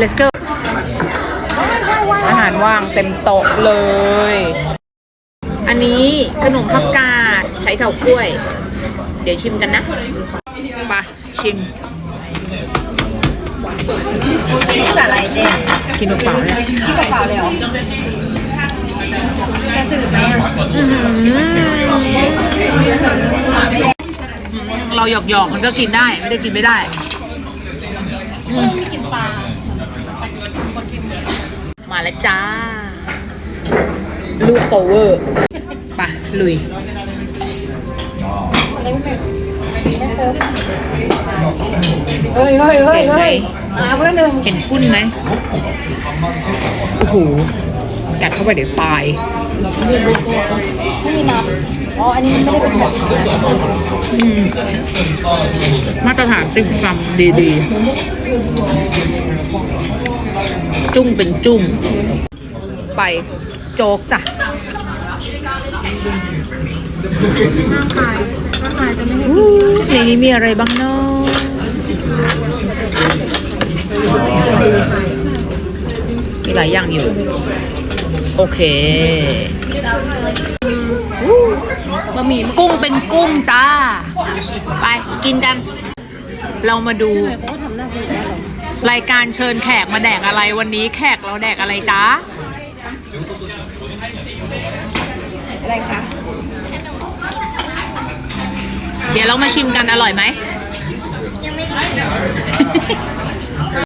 let's go อาหารว่างเต็มโต๊ะเลย อันนี้ขนมผักกาดใช้เถากล้วย เดี๋ยวชิมกันนะไปชิมแบบอะไรเจ๊กินเปล่าๆเนี่ยที่เปล่าเลยเหรอแกจืดไหมอะอื้อหือเราหยอกหยอกๆมันก็กินได้ ไม่ได้กินไม่ได้มไม่กินปลา มาแล้วจ้า ลูกโตเวอร์ไปะลุยอะไรไม่เป็นเฮ้ยเฮ้ยเฮ้ยเห็นไหมเฮ้ยอ่าเพื่อนหนึ่งเห็นกุ้นไหมโอ้โหกัดเข้าไปเดี๋ยวตายไม่มีน้ำอ๋ออันนี้ไม่ได้เป็นแบบอืมมาตรฐานติ่มซำดีๆ จุ้งเป็นจุ้งไปโจ๊กจ้ะน้ำขายน้ำขายจะไม่ได้กินในนี้มีอะไรบ้างเนาะมีหลายอย่างอยู่ โอเคบะหมี่กุ้งเป็นกุ้งจ้า ไปกินกัน เรามาดู เขาก็ทำหน้าที่แล้วหรอรายการเชิญแขกมาแดกอะไรวันนี้แขกเราแดกอะไรจ้าอะไรคะ เดี๋ยวเรามาชิมกันอร่อยไหม